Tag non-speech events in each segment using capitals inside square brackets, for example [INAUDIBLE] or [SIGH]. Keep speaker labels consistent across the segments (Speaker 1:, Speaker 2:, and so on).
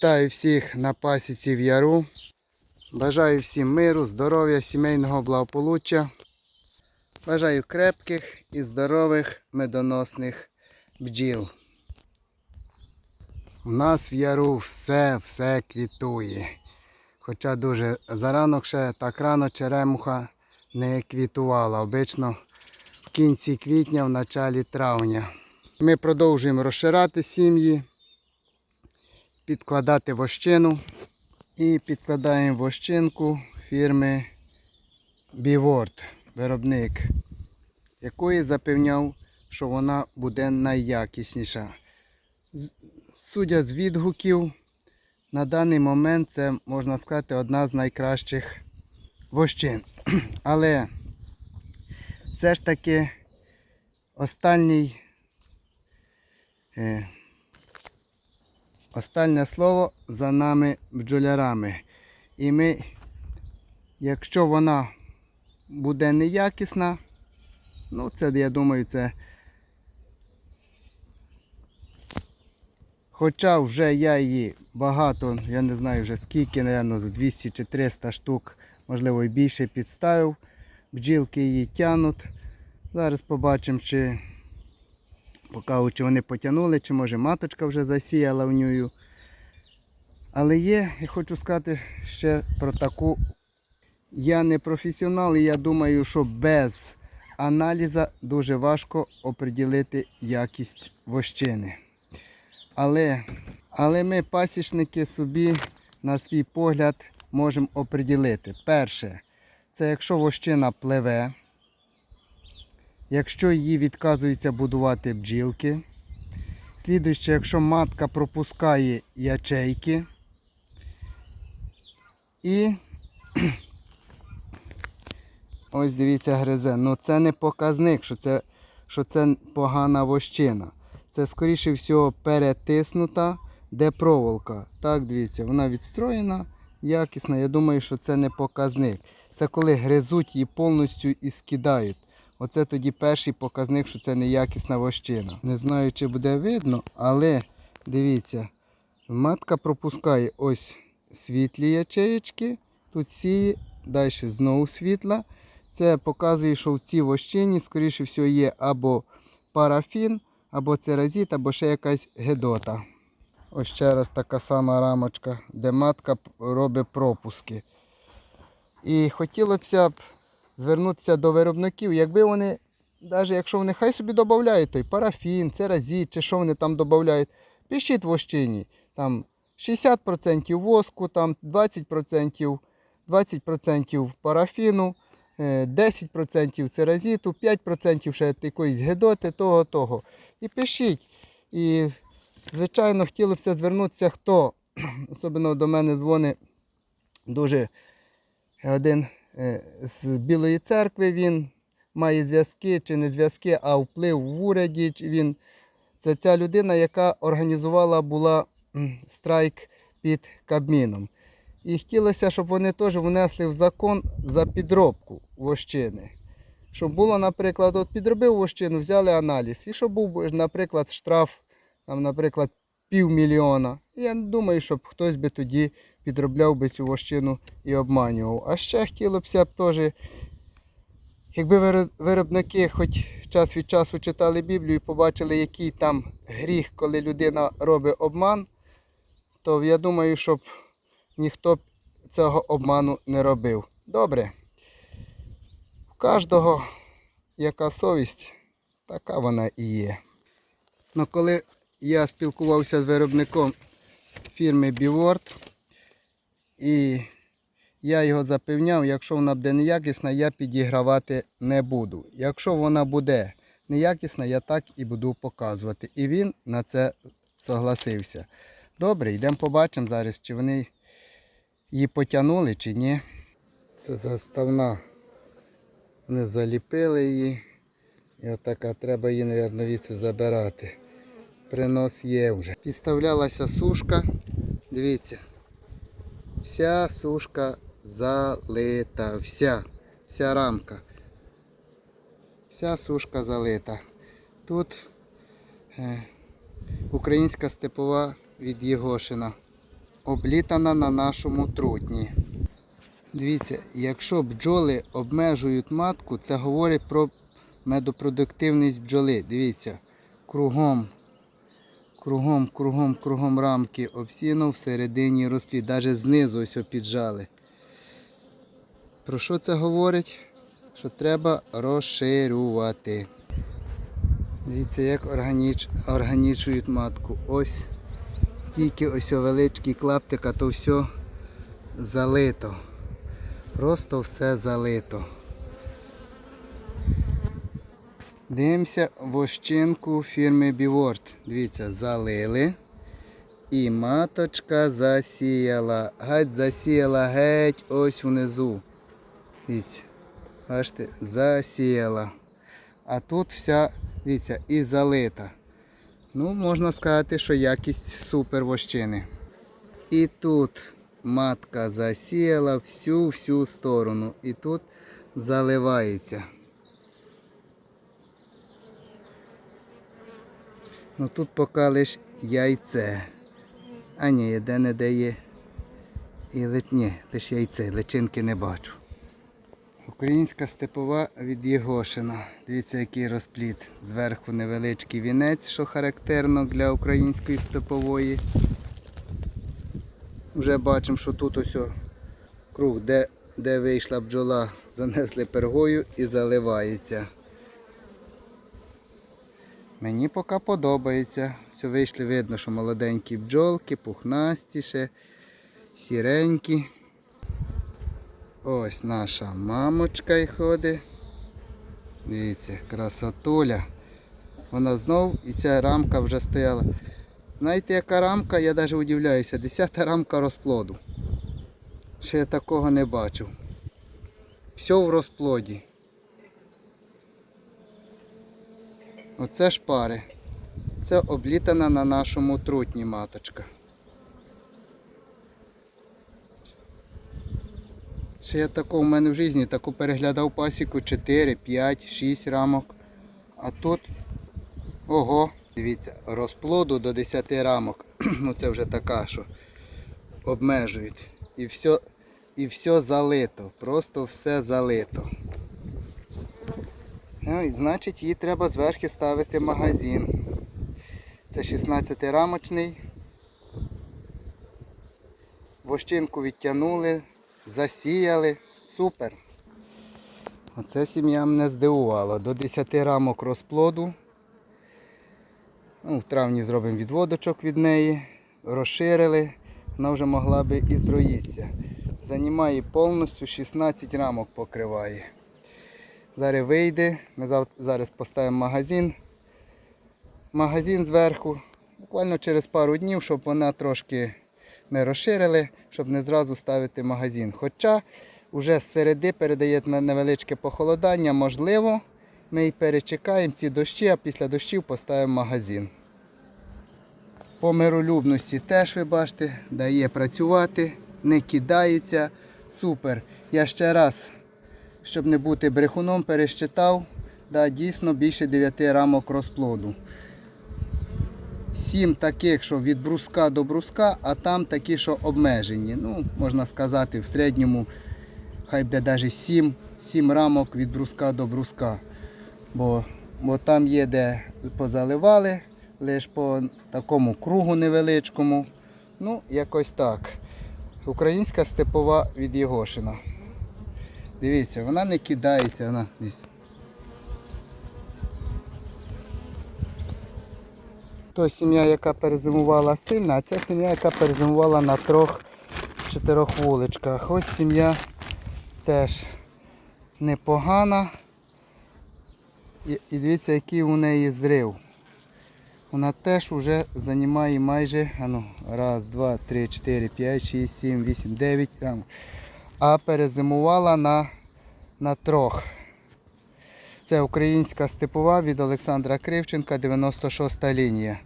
Speaker 1: Вітаю всіх на пасіці в яру. Бажаю всім миру, здоров'я, сімейного благополуччя. Бажаю крепких і здорових медоносних бджіл. У нас в яру все, все квітує. Хоча дуже заранок ще так рано черемуха не квітувала. Обично в кінці квітня, в началі травня. Ми продовжуємо розширати сім'ї, підкладати вощину. І підкладаємо вощинку фірми Біворд, виробник, якої запевняв, що вона буде найякісніша. Судя з відгуків, на даний момент це, можна сказати, одна з найкращих вощин. [CLEARS THROAT] Але все ж таки останній, е, останнє слово за нами бджолярами. І ми, якщо вона буде неякісна, ну це, я думаю, це. Хоча вже я її багато, я не знаю вже скільки, з 200 чи 300 штук, можливо і більше підставив. Бджілки її тянуть. Зараз побачимо, чи покажу, чи вони потягнули, чи може маточка вже засіяла в нього. Але є, я хочу сказати ще про таку. Я не професіонал, і я думаю, що без аналізу дуже важко оприділити якість вощини. Але, але ми, пасічники, собі на свій погляд можемо оприділити. Перше, це якщо вощина пливе, якщо її відказуються будувати бджілки. Слідуюче, якщо матка пропускає ячейки. І [CLEARS THROAT] ось дивіться гризе. Ну це не показник, що це, що це погана вощина. Це скоріше всього перетиснута, де проволока. Так, дивіться, вона відстроєна, якісна. Я думаю, що це не показник. Це коли гризуть її повністю і скидають. Оце тоді перший показник, що це неякісна вощина. Не знаю, чи буде видно, але дивіться, матка пропускає ось світлі ячеєчки, тут сіє, далі знову світла. Це показує, що в цій вощині, скоріше всього, є або парафін, або церазіт, або ще якась гедота. Ось ще раз така сама рамочка, де матка робить пропуски. І хотілося б звернутися до виробників, якби вони, навіть якщо вони хай собі додають той парафін, церазіт, чи що вони там додають, пишіть в вощині. Там 60% воску, там 20%, 20% парафіну, е, 10% церазіту, 5% ще якоїсь гедоти, того, того. І пишіть. І, звичайно, хотілося б звернутися, хто, [CLEARS THROAT] особливо до мене дзвонить дуже один е, з Білої церкви, він має зв'язки чи не зв'язки, а вплив в уряді. Він, це ця людина, яка організувала була страйк під Кабміном. І хотілося, щоб вони теж внесли в закон за підробку вощини. Щоб було, наприклад, от підробив вощину, взяли аналіз. І щоб був, наприклад, штраф, там, наприклад, півмільйона. Я думаю, щоб хтось би тоді підробляв би цю вощину і обманював. А ще хотілося б теж, якби виробники хоч час від часу читали Біблію і побачили, який там гріх, коли людина робить обман, то я думаю, щоб ніхто б цього обману не робив. Добре. У кожного яка совість, така вона і є. Ну, коли я спілкувався з виробником фірми Біворд, і я його запевняв, якщо вона буде неякісна, я підігравати не буду. Якщо вона буде неякісна, я так і буду показувати. І він на це согласився. Добре, йдемо побачимо зараз, чи вони її потягнули, чи ні. Це заставна. Вони заліпили її. І отака треба її, мабуть, звідси забирати. Принос є вже. Підставлялася сушка. Дивіться. Вся сушка залита. Вся. Вся рамка. Вся сушка залита. Тут е, українська степова від Єгошина. облітана на нашому трутні. Дивіться, якщо бджоли обмежують матку, це говорить про медопродуктивність бджоли. Дивіться, кругом, кругом, кругом, кругом рамки обсіяно, всередині розплід, навіть знизу ось піджали. Про що це говорить? Що треба розширювати. Дивіться, як органіч, органічують матку. Ось тільки ось величкий клаптик, а то все залито. Просто все залито. Дивимося вощинку фірми Біворд. Дивіться, залили. І маточка засіяла. Геть засіяла геть ось внизу. Дивіться. Бачите, засіяла. А тут вся, дивіться, і залита. Ну, можна сказати, що якість супер вощини. І тут матка засіяла всю-всю сторону. І тут заливається. Ну тут поки лиш яйце. А ні, де не де є. І ли... Ні, лише яйце, личинки не бачу. Українська степова від Єгошина. Дивіться, який розпліт. Зверху невеличкий вінець, що характерно для української степової. Вже бачимо, що тут ось круг, де, де вийшла бджола, занесли пергою і заливається. Мені поки подобається. Все вийшли, видно, що молоденькі бджолки, пухнасті ще, сіренькі. Ось наша мамочка й ходить. Дивіться, красотуля. Вона знов і ця рамка вже стояла. Знаєте, яка рамка, я навіть удивляюся, десята рамка розплоду. Ще я такого не бачив. Все в розплоді. Оце шпари. Це облітана на нашому трутні маточка. Ще я такого в мене в житті таку переглядав пасіку 4, 5, 6 рамок. А тут ого, дивіться, розплоду до 10 рамок. [CLEARS THROAT] ну це вже така, що обмежують. І все, і все залито. Просто все залито. Ну, і значить їй треба зверху ставити магазин. Це 16 рамочний. Вощинку відтягнули, засіяли. Супер. Оце сім'я мене здивувала. До 10 рамок розплоду. Ну, в травні зробимо відводочок від неї. Розширили. Вона вже могла би і зроїтися. Займає повністю 16 рамок покриває. Зараз вийде, ми зараз поставимо магазин. Магазин зверху. Буквально через пару днів, щоб вона трошки ми розширили, щоб не зразу ставити магазин. Хоча вже з середи передає невеличке похолодання, можливо, ми і перечекаємо ці дощі, а після дощів поставимо магазин. По миролюбності теж ви бачите, дає працювати, не кидається. Супер. Я ще раз щоб не бути брехуном, пересчитав, да, дійсно більше 9 рамок розплоду. Сім таких, що від бруска до бруска, а там такі, що обмежені. Ну, можна сказати, в середньому хай буде навіть 7, 7 рамок від бруска до бруска. Бо, бо там є, де позаливали, лише по такому кругу невеличкому. Ну, якось так. Українська степова від Єгошина. Дивіться, вона не кидається, вона десь. То сім'я, яка перезимувала сильно, а ця сім'я, яка перезимувала на трьох-чотирьох вуличках. Ось сім'я теж непогана. І, і дивіться, який у неї зрив. Вона теж вже займає майже а ну, раз, два, три, чотири, п'ять, шість, сім, вісім, дев'ять. А перезимувала на, на трьох. Це українська степова від Олександра Кривченка, 96 та лінія.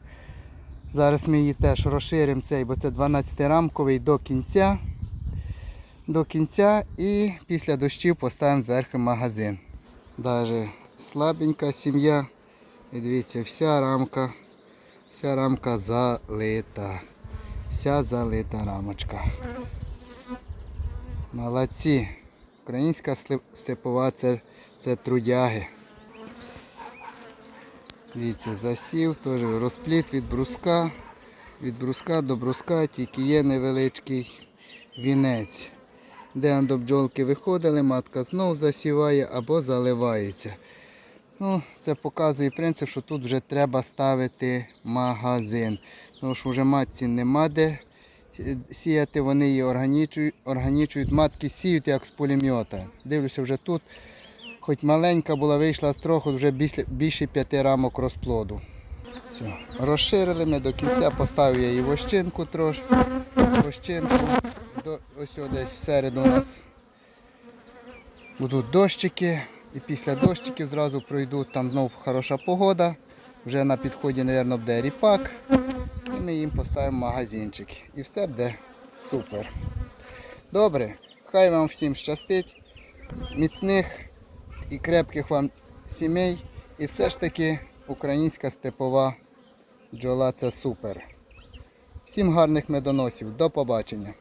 Speaker 1: Зараз ми її теж розширимо цей, бо це 12-рамковий до кінця. До кінця і після дощів поставимо зверху магазин. Даже слабенька сім'я. І дивіться, вся рамка, вся рамка залита. Вся залита рамочка. Молодці. Українська степова це, це трудяги. Дивіться, засів, теж розпліт від бруска. Від бруска до бруска тільки є невеличкий вінець. Де до бджолки виходили, матка знов засіває або заливається. Ну, це показує принцип, що тут вже треба ставити магазин. Тому що вже матці нема де сіяти, вони її органічують, органічують. Матки сіють як з пулемета. Дивлюся, вже тут, хоч маленька була, вийшла з трохи, вже більше, п'яти рамок розплоду. Все. Розширили ми до кінця, поставив я її вощинку трошки. Вощинку. До, ось десь всереду у нас будуть дощики. І після дощиків зразу пройдуть, там знов хороша погода. Вже на підході, мабуть, буде ріпак. Ми їм поставимо магазинчик. І все буде супер. Добре, хай вам всім щастить, міцних і крепких вам сімей. І все ж таки українська степова бджола це супер. Всім гарних медоносів. До побачення.